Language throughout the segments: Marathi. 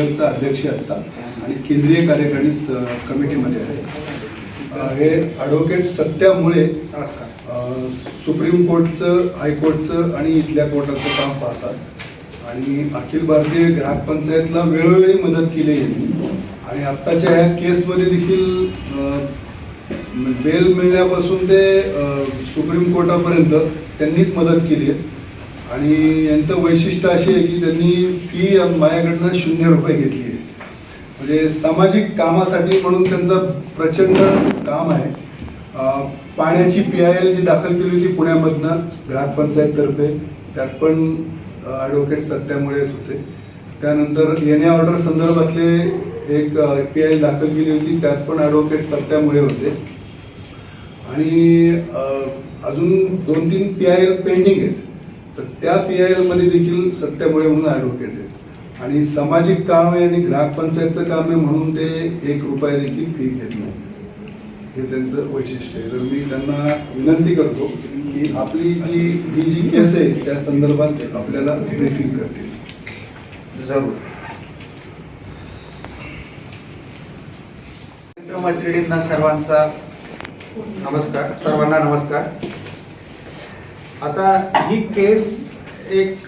मंडळाचा अध्यक्ष आत्ता आता आणि केंद्रीय कार्यकारिणी कमिटीमध्ये आहे. हे ॲडव्होकेट सत्यामुळे सुप्रीम कोर्टचं हायकोर्टचं आणि इथल्या कोर्टाचं काम पाहतात. आणि अखिल भारतीय ग्राहक पंचायतला वेळोवेळी मदत केली आहे. यांनी आणि आत्ताच्या ह्या केसमध्ये देखील बेल मिळण्यापासून ते सुप्रीम कोर्टापर्यंत त्यांनीच मदत केली आहे. आणि यांचं वैशिष्ट्य असे आहे की त्यांनी फी माझ्याकडनं शून्य रुपये घेतली आहे. म्हणजे सामाजिक कामासाठी म्हणून त्यांचं प्रचंड काम आहे. पाण्याची पी आय एल जी दाखल केली होती पुण्यामधनं ग्राहक पंचायततर्फे त्यात पण ॲडव्होकेट सत्यामुळेच होते. त्यानंतर एन ऑर्डर संदर्भातले एक पी आय एल दाखल केली होती त्यात पण ॲडव्होकेट सत्यामुळे होते. आणि अजून दोन तीन पी आय एल पेंडिंग आहेत. तर त्या पी आय एलमध्ये देखील सत्यामुळे म्हणून ॲडव्होकेट आहेत. आणि सामाजिक काम आहे आणि ग्राहक पंचायतचं काम आहे म्हणून ते एक रुपया देखील फी घेत नाही हे त्यांचं वैशिष्ट्य आहे. तर मी त्यांना विनंती करतो की आपली जी ही जी केस आहे त्या संदर्भात आपल्याला ब्रीफिंग करतील. जरूर. मित्रमैत्रिणींना सर्वांचा नमस्कार सर्वांना नमस्कार. आता ही केस एक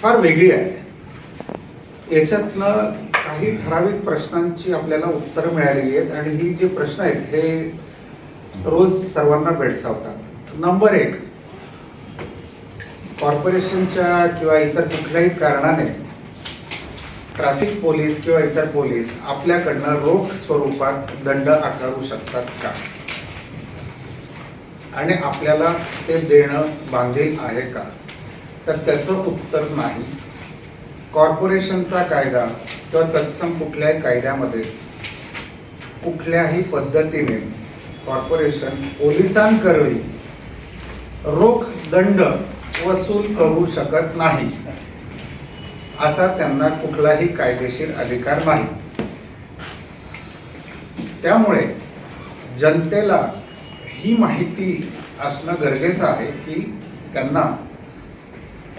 फार वेगळी आहे. याच्यातनं काही ठराविक प्रश्नांची आपल्याला उत्तरं मिळालेली आहेत आणि ही जे प्रश्न आहेत हे रोज सर्वांना भेडसावतात. नंबर एक कॉर्पोरेशनच्या किंवा इतर कुठल्याही कारणाने ट्रॅफिक पोलीस किंवा इतर पोलीस आपल्याकडनं रोख स्वरूपात दंड आकारू शकतात का? आणि आपल्याला ते देणं बांधील आहे का? तर त्याचं उत्तर नाही. कॉर्पोरेशनचा कायदा किंवा तत्सम कुठल्याही कायद्यामध्ये कुठल्याही पद्धतीने कॉर्पोरेशन पोलिसांकरवी रोख दंड वसूल करू शकत नाही. असा त्यांना कुठलाही कायदेशीर अधिकार नाही. त्यामुळे जनतेला ही माहिती असणं गरजेचं आहे की त्यांना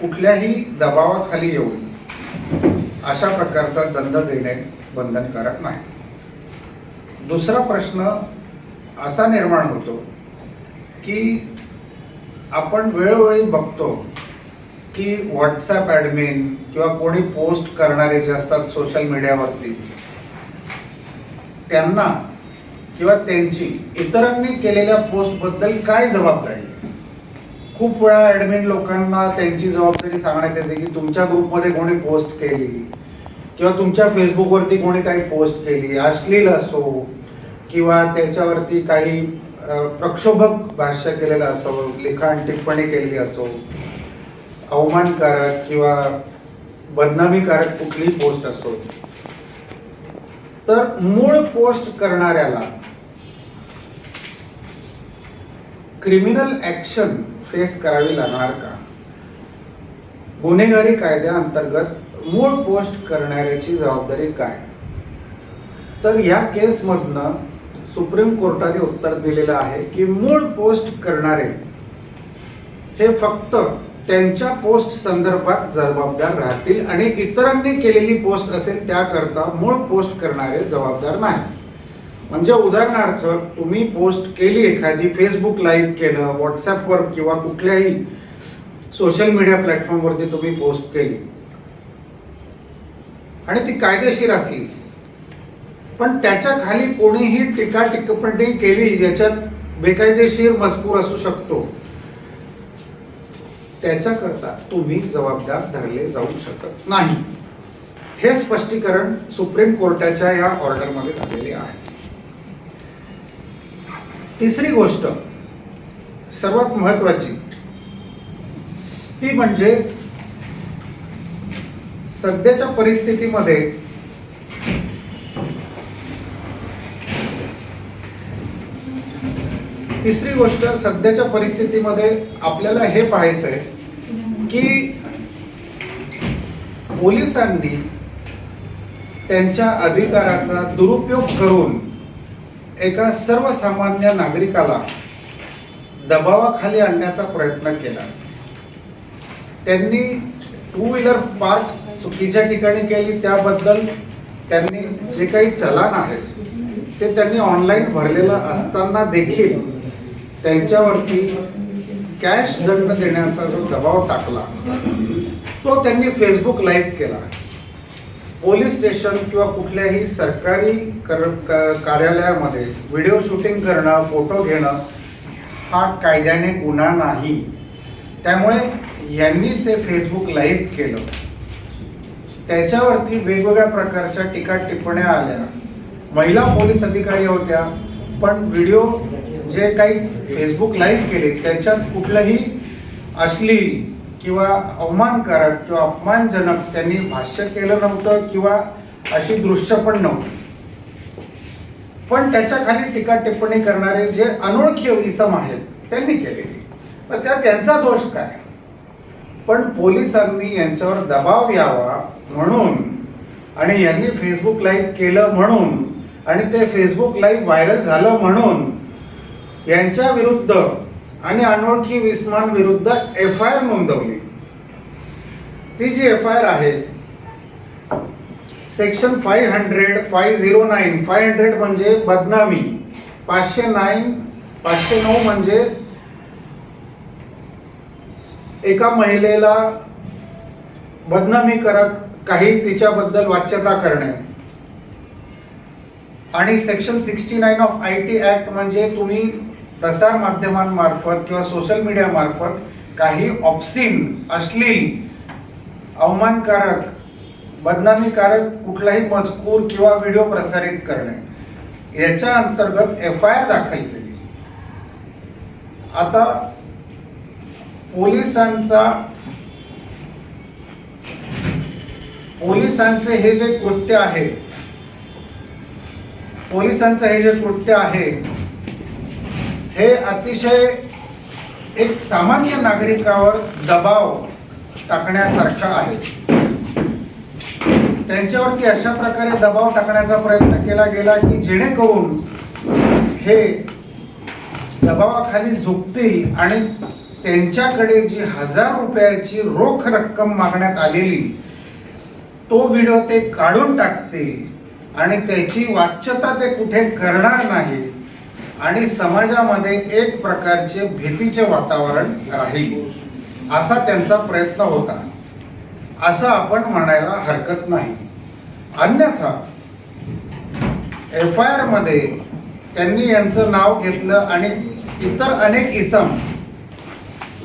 कुठल्याही दबावाखाली येऊन अशा प्रकारचा दंड देणे बंधनकारक नाही. दुसरा प्रश्न असा निर्माण होतो की आपण वेळोवेळी बघतो की व्हॉट्सॲप ॲडमिन किंवा कोणी पोस्ट करणारे जे असतात सोशल मीडियावरती त्यांना किंवा त्यांची इतरांनी केलेल्या पोस्टबद्दल काय जबाबदारी? खूप वेळा ॲडमिन लोकांना त्यांची जबाबदारी सांगण्यात येते की तुमच्या ग्रुपमध्ये कोणी पोस्ट केली? किंवा तुमच्या फेसबुकवरती कोणी काही पोस्ट केली? अश्लील असो किंवा त्याच्यावरती काही प्रक्षोभक भाष्य केलेलं असो लिखाण टिप्पणी केलेली असो अवमानकारक किंवा बदनामीकारक कुठलीही पोस्ट असो. तर मूळ पोस्ट करणाऱ्याला क्रिमिनल ऍक्शन फेस करावी लागणार का? गुन्हेगारी कायद्याअंतर्गत मूळ पोस्ट करणाऱ्याची जबाबदारी काय? तर या केसमधनं सुप्रीम कोर्टाने उत्तर दिलेलं आहे की मूळ पोस्ट करणारे हे फक्त त्यांच्या पोस्ट संदर्भात जबाबदार राहतील आणि इतरांनी केलेली पोस्ट असेल त्याकरता मूळ पोस्ट करणारे जबाबदार नाही. म्हणजे उदाहरणार्थ तुम्ही पोस्ट केली एखादी फेसबुक लाईव्ह केलं व्हॉट्सॲपवर किंवा कुठल्याही सोशल मीडिया प्लॅटफॉर्मवरती तुम्ही पोस्ट केली. आणि ती कायदेशीर असली. पण त्याच्याखाली कोणीही टीका टिप्पणी केली याच्यात बेकायदेशीर मजकूर असू शकतो. त्याच्याकरता तुम्ही जबाबदार धरले जाऊ शकत नाही. हे स्पष्टीकरण सुप्रीम कोर्टाच्या या ऑर्डरमध्ये झालेले आहे. तिसरी गोष्ट सर्वात महत्वाची ती म्हणजे सध्याच्या परिस्थितीमध्ये तिसरी गोष्ट सध्याच्या परिस्थितीमध्ये आपल्याला हे पाहायचं आहे की पोलिसांनी त्यांच्या अधिकाराचा दुरुपयोग करून एका सर्वसामान्य नागरिकाला दबावाखाली आणण्याचा प्रयत्न केला. त्यांनी टू व्हीलर पार्क चुकीच्या ठिकाणी केली त्याबद्दल त्यांनी जे काही चलान आहे ते त्यांनी ऑनलाईन भरलेलं असताना देखील त्यांच्यावरती कॅश दंड देण्याचा जो दबाव टाकला तो त्यांनी फेसबुक लाईव्ह केला. पोलीस स्टेशन किंवा कुठल्याही सरकारी कर कार्यालयामध्ये व्हिडिओ शूटिंग करणं फोटो घेणं हा कायद्याने गुन्हा नाही. त्यामुळे यांनी ते फेसबुक लाईव्ह केलं. त्याच्यावरती वेगवेगळ्या प्रकारच्या टीका टिप्पण्या आल्या. महिला पोलीस अधिकारी होत्या पण व्हिडिओ जे काही फेसबुक लाईव्ह केले त्याच्यात कुठलंही अश्लील किंवा अवमानकारक किंवा अपमानजनक त्यांनी भाष्य केलं नव्हतं किंवा अशी दृश्य पण नव्हती. पण त्याच्याखाली टीका टिप्पणी करणारे जे अनोळखी इसम आहेत त्यांनी केलेली. तर त्या त्यांचा दोष काय? पण पोलिसांनी यांच्यावर दबाव यावा म्हणून आणि यांनी फेसबुक लाईव्ह केलं म्हणून आणि ते फेसबुक लाईव्ह व्हायरल झालं म्हणून यांच्या विरुद्ध आणि अनोळखी विस्मान विरुद्ध एफ आय आर नोंदवली. ती जी एफ आय आर आहे section five hundred five zero nine five hundred म्हणजे बदनामी पाचशे नाईन पाचशे नऊ म्हणजे एका महिलेला बदनामी करत काही तिच्याबद्दल वाच्यता करणे. आणि section sixty nine of I T act म्हणजे तुम्ही प्रसार माध्यमांमार्फत किंवा सोशल मीडियामार्फत काही ऑप्सिन अश्लील अवमानकारक बदनामीकारक कुठलाही मजकूर किंवा व्हिडिओ प्रसारित करणे. याच्या अंतर्गत एफ आय आर दाखल केली. आता पोलिसांचा पोलिसांचे हे जे कृत्य आहे पोलिसांचं हे जे कृत्य आहे हे अतिशय एक सामान्य नागरिकावर दबाव टाकण्यासारखं आहे. त्यांच्यावरती अशा प्रकारे दबाव टाकण्याचा प्रयत्न केला गेला की जेणेकरून हे दबावाखाली झुकतील आणि त्यांच्याकडे जी हजार रुपयाची रोख रक्कम मागण्यात आलेली तो व्हिडिओ ते काढून टाकतील आणि त्याची वाच्यता ते कुठे करणार नाही आणि समाजामध्ये एक प्रकारचे भीतीचे वातावरण राहील असा त्यांचा प्रयत्न होता. असं आपण म्हणायला हरकत नाही. अन्यथा एफ आय आरमध्ये त्यांनी यांचं नाव घेतलं आणि इतर अनेक इसम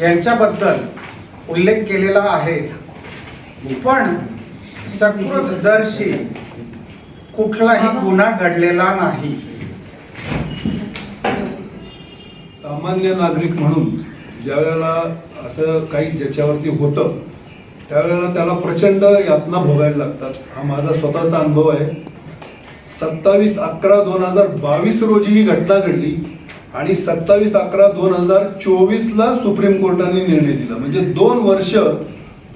यांच्याबद्दल उल्लेख केलेला आहे. पण सकृतदर्शी कुठलाही गुन्हा घडलेला नाही. सामान्य नागरिक म्हणून ज्यावेळेला असं काही ज्याच्यावरती होतं त्यावेळेला त्याला प्रचंड यातना भोगायला लागतात. हा माझा स्वतःचा अनुभव आहे. सत्तावीस अकरा दोन हजार बावीस रोजी ही घटना घडली आणि सत्तावीस अकरा दोन हजार चोवीसला सुप्रीम कोर्टाने निर्णय दिला. म्हणजे दोन वर्ष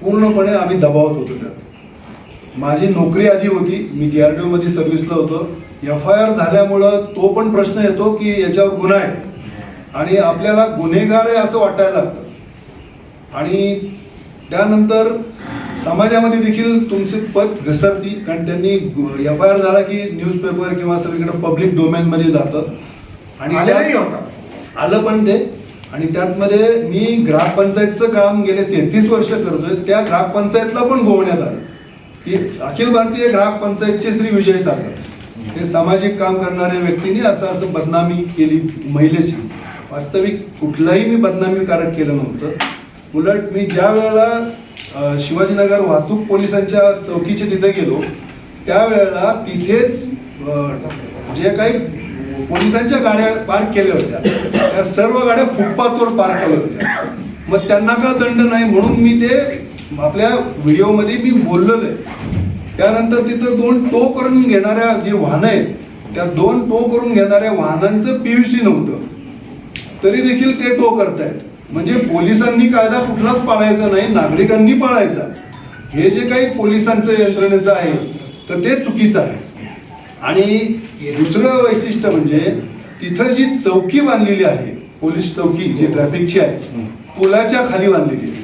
पूर्णपणे आम्ही दबावत होतो त्यात. माझी नोकरी आधी होती. मी डी आर डी ओमध्ये सर्व्हिसला होतो. एफ आय आर झाल्यामुळं तो पण प्रश्न येतो की याच्यावर गुन्हा आहे. आणि आपल्याला गुन्हेगार आहे असं वाटायला लागतं. आणि त्यानंतर समाजामध्ये देखील तुमचे पद घसरती कारण त्यांनी एफ आय आर झाला की न्यूजपेपर किंवा सगळीकडे पब्लिक डोमेनमध्ये जातं. आणि. आलं पण ते. आणि त्यातमध्ये मी ग्रामपंचायतचं काम गेले तेहतीस वर्ष करतोय. त्या ग्रामपंचायतला पण गोवण्यात आलं. की अखिल भारतीय ग्रामपंचायतचे श्री विजय सागर. हे सामाजिक काम करणाऱ्या व्यक्तीने असं असं बदनामी केली महिलेची वास्तविक कुठलाही मी बदनामीकारक केलं नव्हतं. उलट मी ज्या वेळेला शिवाजीनगर वाहतूक पोलिसांच्या चौकीच्या तिथे गेलो त्यावेळेला तिथेच जे काही पोलिसांच्या गाड्या पार्क केल्या होत्या त्या सर्व गाड्या फुटपाथवर पार्क केल्या होत्या. मग त्यांना का दंड नाही म्हणून मी ते आपल्या व्हिडिओमध्ये मी बोललेलो आहे. त्यानंतर तिथं दोन टो करून घेणाऱ्या जी वाहनं आहेत त्या दोन टो करून घेणाऱ्या वाहनांचं पीयूसी नव्हतं. तरी देखील ते टो करतायत. म्हणजे पोलिसांनी कायदा कुठलाच पाळायचा नाही नागरिकांनी पाळायचा. हे जे काही पोलिसांचं यंत्रणेचं आहे तर ते चुकीचं आहे. आणि दुसरं वैशिष्ट्य म्हणजे तिथं जी चौकी बांधलेली आहे पोलीस चौकी जी ट्रॅफिकची आहे पुलाच्या खाली बांधलेली आहे.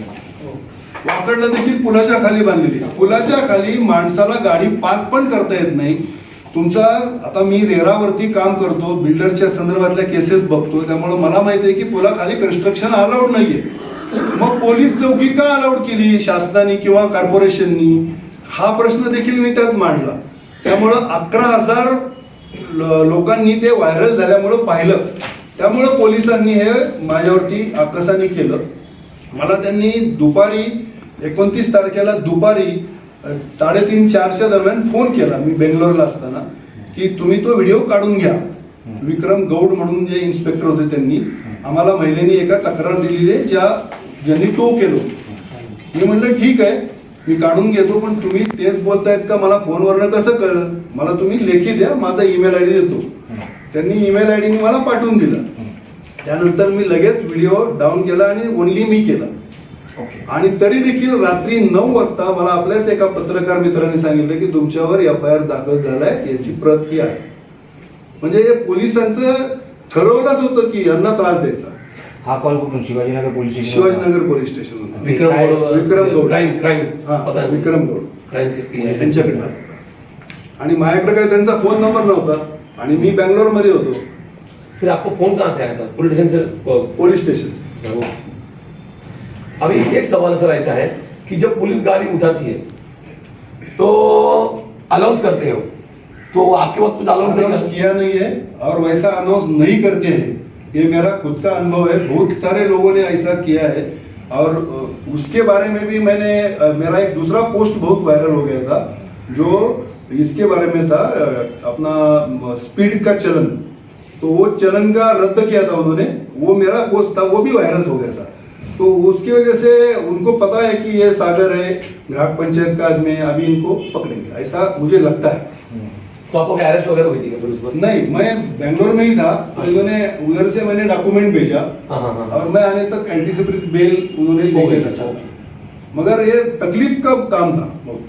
वाकडला देखील पुलाच्या खाली बांधलेली आहे. पुलाच्या खाली माणसाला गाडी पार्क पण करता येत नाही तुमचा आता मी रेरावरती काम करतो बिल्डरच्या संदर्भातल्या केसेस बघतो त्यामुळे मला माहिती आहे की पुलाखाली कन्स्ट्रक्शन अलाउड नाहीये. मग पोलीस चौकी का अलाउड केली? शासनाने किंवा कॉर्पोरेशननी हा प्रश्न देखील मी त्यात मांडला. त्यामुळं अकरा हजार ल- लोकांनी ते व्हायरल झाल्यामुळं पाहिलं. त्यामुळं पोलिसांनी हे माझ्यावरती आकसाने केलं. मला त्यांनी दुपारी एकोणतीस तारखेला दुपारी साडेतीन चारच्या दरम्यान फोन केला मी बेंगलोरला असताना की तुम्ही तो व्हिडिओ काढून घ्या. विक्रम गौड म्हणून जे इन्स्पेक्टर होते त्यांनी आम्हाला महिलेने एका तक्रार दिलेली आहे ज्या ज्यांनी टो केलो. मी म्हणलं ठीक आहे मी काढून घेतो पण तुम्ही तेच बोलतायत का? मला फोनवरनं कसं कळलं? मला तुम्ही लेखी द्या माझा ईमेल आय डी देतो. त्यांनी ईमेल आय डीने मला पाठवून दिलं. त्यानंतर मी लगेच व्हिडिओ डाऊन केला आणि ओनली मी केला. आणि तरी देखील रात्री नऊ वाजता मला आपल्याच एका पत्रकार मित्राने सांगितलं की तुमच्यावर एफ आय आर दाखल झालाय याची प्रत ही आहे. म्हणजे हे पोलिसांचं ठरवलंच होतं की यांना त्रास द्यायचा. हा कॉल कुठून? Shivajinagar police station Shivajinagar police station Vikram Vikram Gowda. Crime crime. हा पता है? विक्रम गौड होता. आणि माझ्याकडे काही त्यांचा फोन नंबर नव्हता. आणि मी बँगलोरमध्ये होतो. फिर आपको फोन कहाँ से आया था? पुलिस स्टेशन से पोलीस स्टेशन. जाओ। अभी एक सवाल सर ऐसा है कि जब पुलिस गाड़ी उठाती है तो अनाउंस करते हो? तो आपके वक्त कुछ अनाउंस नहीं किया नहीं है और वैसा अनाउंस नहीं करते हैं। ये मेरा खुद का अनुभव है। बहुत सारे लोगों ने ऐसा किया है। और उसके बारे में भी मैंने मेरा एक दूसरा पोस्ट बहुत वायरल हो गया था जो इसके बारे में था अपना स्पीड का चलन। तो वो चलन का रद्द किया था उन्होंने। वो मेरा पोस्ट था वो भी वायरल हो गया था। तो उसकी वजह से उनको पता है कि ये सागर है ग्राहक पंचायत का आदमी है अभी इनको पकड़ेंगे। ऐसा मुझे लगता है। तो आपको क्या अरेस्ट वगैरह हुई थी फिर उस पर? नहीं मैं बेंगलोर में ही था। तो इन्होंने उधर से मैंने डॉक्यूमेंट भेजा। हाँ हाँ हाँ। और मैं आने तक एंटीसिपेटरी बेल उन्होंने ले गई, लेना अच्छा। मगर ये तकलीफ़ का काम था बहुत।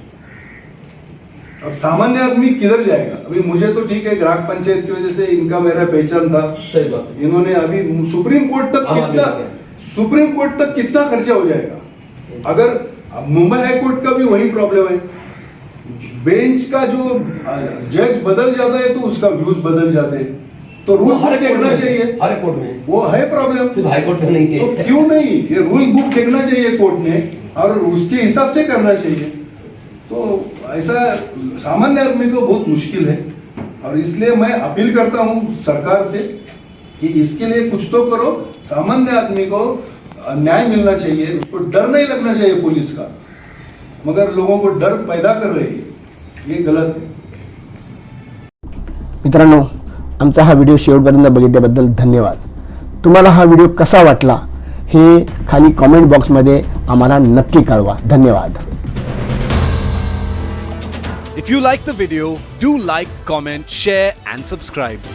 अब सामान्य आदमी किधर जाएगा? अभी मुझे तो ठीक है ग्राहक पंचायत की वजह से इनका मेरा पहचान था। सही बात इन्होंने अभी सुप्रीम कोर्ट तक कितना सुप्रीम कोर्ट तक कितना खर्चा हो जाएगा? अगर मुंबई हाई कोर्ट का भी वही प्रॉब्लम है। बेंच का जो जज बदल जाता है तो उसका व्यूज़ बदल जाते हैं। तो रूल बुक देखना चाहिए। हर कोर्ट में। वो है प्रॉब्लम सिर्फ़ हाई कोर्ट में नहीं तो क्यों नहीं? ये रूल बुक देखना चाहिए कोर्ट ने और उसके हिसाब से करना चाहिए। तो ऐसा सामान्य आदमी को बहुत मुश्किल है। और इसलिए मैं अपील करता हूँ सरकार से कि इसके लिए कुछ तो करो सामान्य आदमी को न्याय मिलना चाहिए उसको डर नहीं लगना चाहिए पुलिस का। मगर लोगों को डर पैदा कर रही है ये गलत है। मित्रांनो आमचा हा व्हिडिओ शेवटपर्यंत बघितल्याबद्दल धन्यवाद. तुम्हाला हा व्हिडिओ कसा वाटला हे खाली कॉमेंट बॉक्समध्ये आम्हाला नक्की कळवा. धन्यवाद. If you like the video, do like, comment, share, and subscribe.